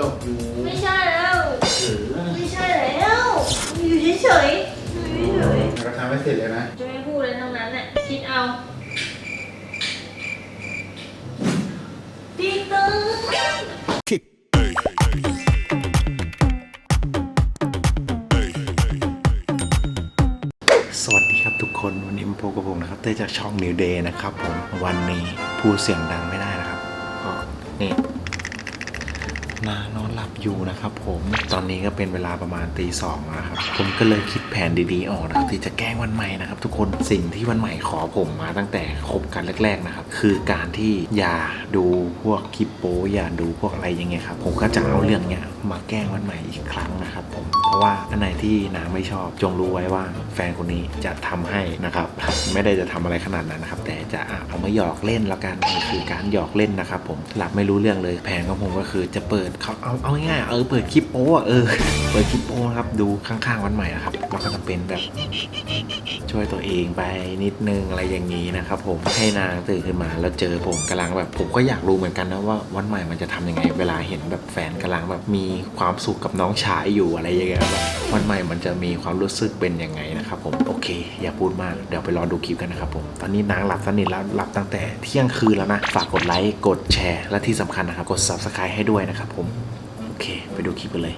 ตกอยู่ไม่ใช่แล้วหรือไม่ใช่แล้ว อยู่เฉยๆอยู่เฉยก็ทำให้เสร็จเลยนะๆจะไม่พูดเลยทั้งนั้นแหละคิดเอาตีตึงสวัสดีครับทุกคนวันนี้มาพบกับผมนะครับเต้ยจากช่อง New Day นะครับผมวันนี้พูดเสียงดังไม่ได้นะครับเพราะนี่ นานอนหลับอยู่นะครับผมตอนนี้ก็เป็นเวลาประมาณตีสองนะครับผมก็เลยคิดแผนดีๆออกนะครับที่จะแกล้งวันใหม่นะครับ ทุกคนสิ่งที่วันใหม่ขอผมมาตั้งแต่คบกันแรกๆนะครับคือการที่อย่าดูพวกคลิปโป๊อย่าดูพวกอะไรย่างเงี้ยครับผมก็จะเอาเรื่องเนี้ยมาแกล้งวันใหม่อีกครั้งนะครับผมเพราะว่าอันไหนที่นางไม่ชอบจงรู้ไว้ว่าแฟนคนนี้จะทำให้นะครับไม่ได้จะทำอะไรขนาดนั้นนะครับแต่จะเอามาหยอกเล่นแล้วกันคือการหยอกเล่นนะครับผมหลับไม่รู้เรื่องเลยแผนของผมก็คือจะเปิดเขาเอาเอาง่ายๆเออเปิดคลิปโป๊อะเออเปิดคลิปโป๊นะครับดูข้างๆวันใหม่นะครับแล้วก็จะเป็นแบบช่วยตัวเองไปนิดนึงอะไรอย่างนี้นะครับผมให้นางตื่นขึ้นมาแล้วเจอผมกำลังแบบผมก็อยากรู้เหมือนกันนะว่าวันใหม่มันจะทํำยังไง เวลาเห็นแบบแฟนกำลังแบบมีความสุขกับน้องชายอยู่อะไรอย่างเงี้ยแบบวันใหม่มันจะมีความรู้สึกเป็นยังไงนะครับผมโอเค อย่าพูดมากเดี๋ยวไปรอดูคลิปกันนะครับผมตอนนี้นางหลับสนิทแล้วหลับตั้งแต่เที่ยงคืนแล้วนะฝากกดไลค์กดแชร์และที่สำคัญนะครับกด subscribe ให้ด้วยนะครับผโอเค ไปดูคลิปกันเลย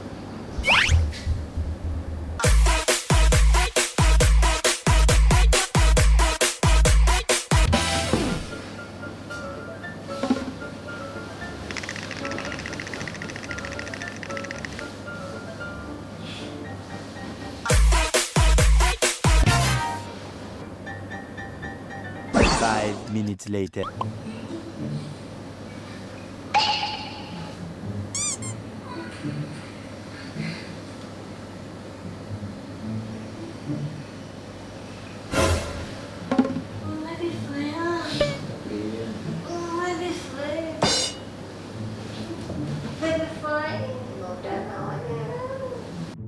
Five minutes later.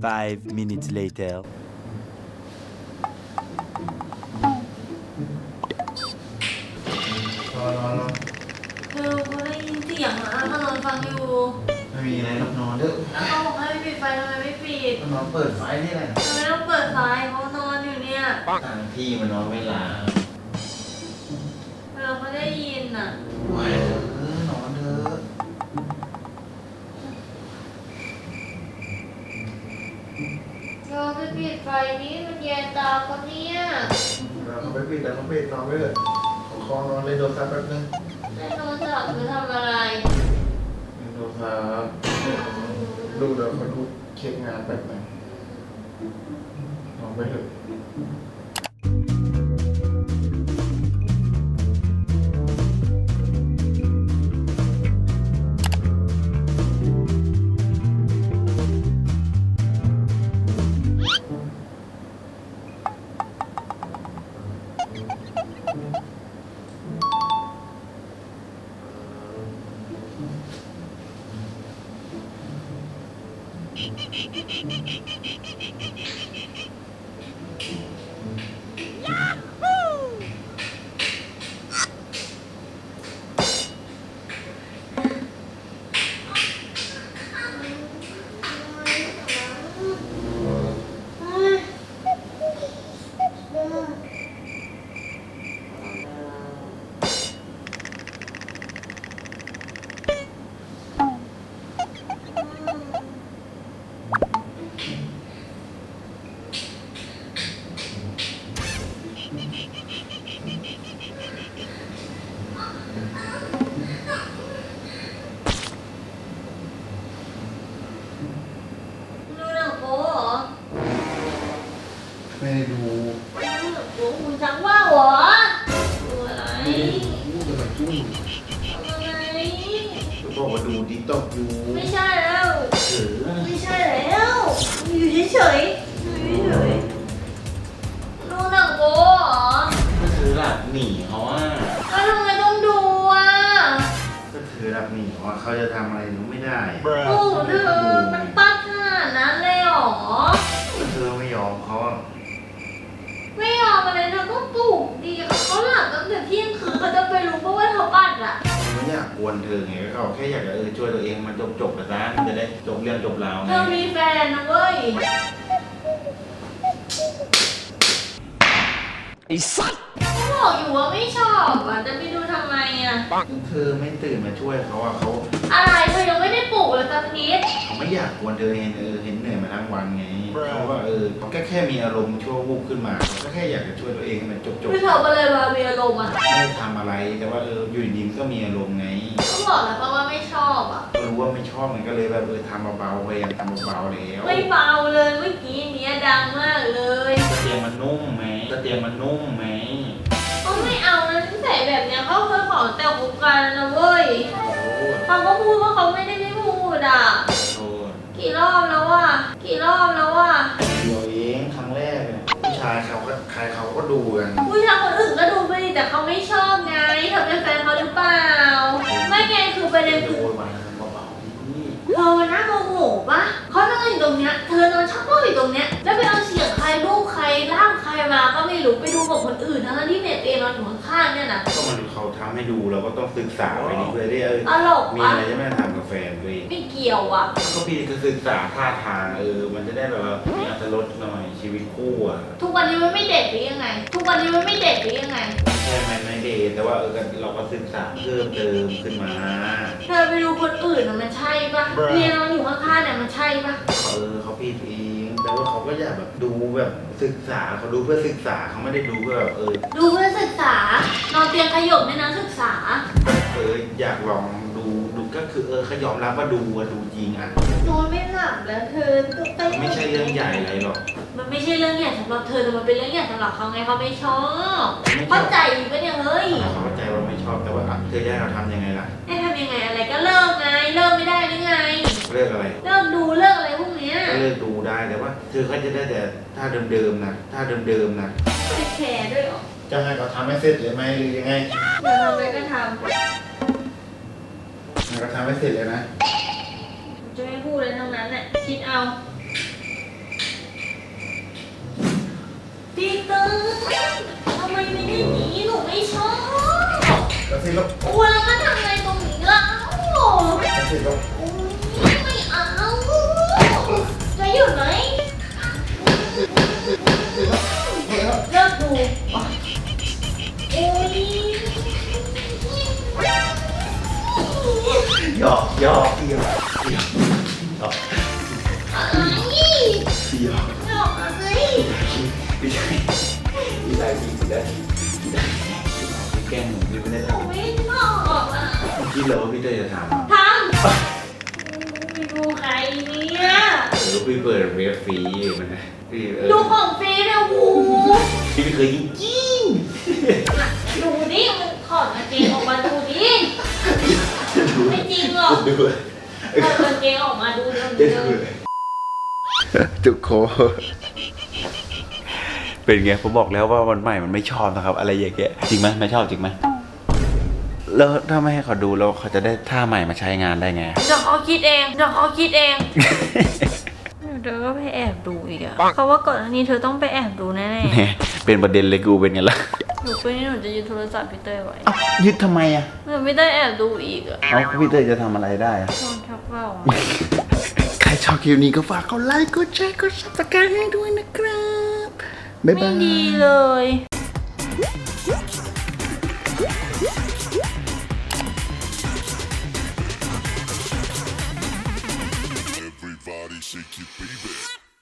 Five minutes later. รอรอรอเธอเขาได้ยินเสียงอะเขานอนฟังอยู่ไม่มีอะไรหรอกนอนเด้อเขาบอกให้ไม่ปิดไฟทำไมไม่ปิดนอนเปิดไฟนี่แหละทำไมต้องเปิดไฟเขานอนอยู่เนี่ยต่างที่มันนอนเวลาเวลา ไปปิดไฟนี้มันแยงตาเขาเนี่ยเราเขาไปปิดแล้วเขาปิดนอนไปเถอะขอคอนอนเลยโดนซับแป๊บนึงแม่นอนจับหรือทำอะไรโดนซับดูเดี๋ยวเขาดูเช็คงานแป๊บนึงนอนไปเถอะ Hee hee hee hee! บอกว่าดูดิกตอกอยู่ไม่ใช่แล้วหรือไม่ใช่แล้ว อยู่เฉยๆอยู่เฉยๆดูหนังโป๊เหรอก็ถือหลับหนีเขาอะแล้วทำไมต้องดูอะก็ถือหลับหนีเขาอะเขาจะทำอะไรหนูไม่ได้โอ้เธอมันปัดขนาดนั้นเลยเหรอ ก็เธอไม่ยอมเขาอะไม่ยอมอะไรเธอก็ปลุกดีเขาหลับตั้งแต่เที่ยงคืนเขาจะไปรู้เพราะว่าเธอปัดอะหนูไม่อยากกวนเธอไงก็เขาแค่อยากจะเออช่วยตัวเองมันจบจบๆไปซะหนูจบเรื่องจบราวเธไงอมีแฟนนะเว้ย ไอ้สัตว์ ก็บอกอยู่ว่าไม่ชอบอะจะไปดูทำไมอะ เธอไม่ตื่นมาช่วยเขาอะเขาอะไรเธอยังไม่ได้ปลุกเลยสักนิดเขาไม่อยากกวนเธอเห็นเออเห็นเหนื่อยมาทั้งวันไงเขาก็เออเขาก็แค่มีอารมณ์ชั่ววูบขึ้นมาเขาก็แค่อยากจะช่วยตัวเองให้มันจบจบคือเธอก็เลยมามีอารมณ์อะไม่ได้ทำอะไรแต่ว่าเอออยู่ดีๆมันก็มีอารมณ์ไงก็บอกแล้วป่ะว่าไม่ชอบอะก็รู้ว่าไม่ชอบมันก็เลยแบบเออทำเบาๆพยายามทำเบาๆแล้วไม่เบาเลยเมื่อกี้เนี้ยดังมากเลยตะเตียงมันนุ่มไหมตะเตียงมันนุ่มไหม แต่งงานนะเว้ยขอโทษเขาก็พูดว่าเขาไม่ได้ไม่พูดอะขอโทษกี่รอบแล้วอะ กี่รอบแล้วอะ เดี๋ยวเองครั้งแรกเนี่ยผู้ชายเขาก็ใครเขาก็ดูกันผู้ชายคนอื่นก็ดูไปดิแต่เขาไม่ชอบไงเธอเป็นแฟนเขาหรือเปล่า ไม่ไงคือประเด็นโดคือนมาเบาๆนี่ เธอหน้าโมโหปะเขานอนอยู่ตรงเนี้ย เธอนอนชักโครกอยู่ตรงเนี้ย แล้วไปเอาเมาก็ไม่รู้ไปดูกับคนอื่นทั้งที่เน็ตเองนอนอยู่ข้างๆเนี่ยนะก็มันเขาทำให้ดูเราก็ต้องศึกษาไปนี่เพื่อได้เออตลกมีปะอะไรจะไม่ทำกับแฟนตัวเองไม่เกี่ยวอะ ก็พี่ก็ศึกษาท่าทางเออ มันจะได้แบบว่ามีอัตรสหน่อยชีวิตคู่อะทุกวันนี้มันไม่เด็กหรือยังไง ทุกวันนี้มันไม่เด็กหรือยังไงไม่ใช่ไม่ไม่เดทแต่ว่าเออเราก็ศึกษาเพิ่มเติมขึ้นมาเธอไปดูคนอื่นน่ะมันใช่ปะเรียนนอนอยู่ข้างๆเนี่ยมันใช่ปะ เออเขาผิด เองแต่ว่าเขาก็อยากแบบดูแบบศึกษาเขาดูเพื่อศึกษาเขาไม่ได้ดูเพื่อแบบเออดูเพื่อศึกษา นอนเตียงขยมในนักศึกษาเอออยากลองดูดูก็คือเออเขายอมรับว่าดูอะดูจริงอะนอนไม่หลับแล้วเธอต้องไปไม่ใช่เรื่องใหญ่อะไรหรอก มันไม่ใช่เรื่องใหญ่สำหรับเธอแต่มันเป็นเรื่องใหญ่สำหรับเขาไงเขาไม่ชอบไม่ชอบ เข้าใจปะเนี่ยเฮ้ยเขาเข้าใจว่าไม่ชอบแต่ว่าอะเธอจะให้เราทำยังไงล่ะให้ทำยังไงอะไรก็เลิกไงเลิกไม่ได้หรือไงเลิกอะไร เลิกดูเลิกอะไร แต่ว่า เธอก็จะได้แต่ท่าเดิมๆนะท่าเดิมๆนะไม่แคร์ด้วยเหรอจะให้เขาทำให้เสร็จเลยไหมหรือยังไงเดี๋ยวทำอะไรก็ทให้เขาทำให้เสร็จเลยนะำจะไม่พูดเลยทั้งนั้นแหละคิดเอาปีเตอร์ทำไมไม่ได้หนีหนูไม่ชอบแล้วเสร็จแล้วอ้วนแล้วมาทำอะไรตรงนี้ล่ะเสร็จแล้ว หยอกหยอกหยอกหยอกหยอกอะไรหยอกไม่ออกอะไรไม่ใช่ไม่ได้พี่ไม่ได้ไม่ได้พี่แกล้งหนูพี่ไม่ได้ทำไม่ชอบอะพี่เหรอว่าพี่เต้จะทำทำไปดูใครเนี่ยหรือพี่เปิดเว็บฟรีมันนะพี่เออดูของฟรีเนี่ยโอ้โหพี่ไม่เคยจริงดูดิมันถอดกางเกงออกมาดู จริงหรอกดูถอดกางเกงออกมาดูเดิมจะเดิดูมทุกคนเป็นไงผมบอกแล้วว่าวันใหม่มันไม่ชอบนะครับ อะไรอย่างเงี้ยจริงไหมไม่ชอบจริงไหมแล้วถ้าไม่ให้เขาดูแล้วเขาจะได้ท่าใหม่มาใช้งานได้ไง เดี๋ยวเขาคิดเองเดี๋ยวเขาคิดเองเดี๋ยวก็ไปแอบดูอีกอะเพราะว่าก่อนหน้านี้เธอต้องไปแอบดูแน่เนี่ยเป็นประเด็นเลยกูเป็นไงล่ะๆ หนูไปนี่หนูจะยึดโทรศัพท์พี่เต้ยไว้เอ้ายึดทำไมอะหนูไม่ได้แอบดูอีกอะเอาพี่เต้ยจะทำอะไรได้อะโดนทักเป้าอะ ใครชอบคลิปนี้ก็ฝากกดไลค์ กดแชร์ กดซับสไครต์ให้ด้วยนะครับ บ๊ายไม่บาย ดีเลย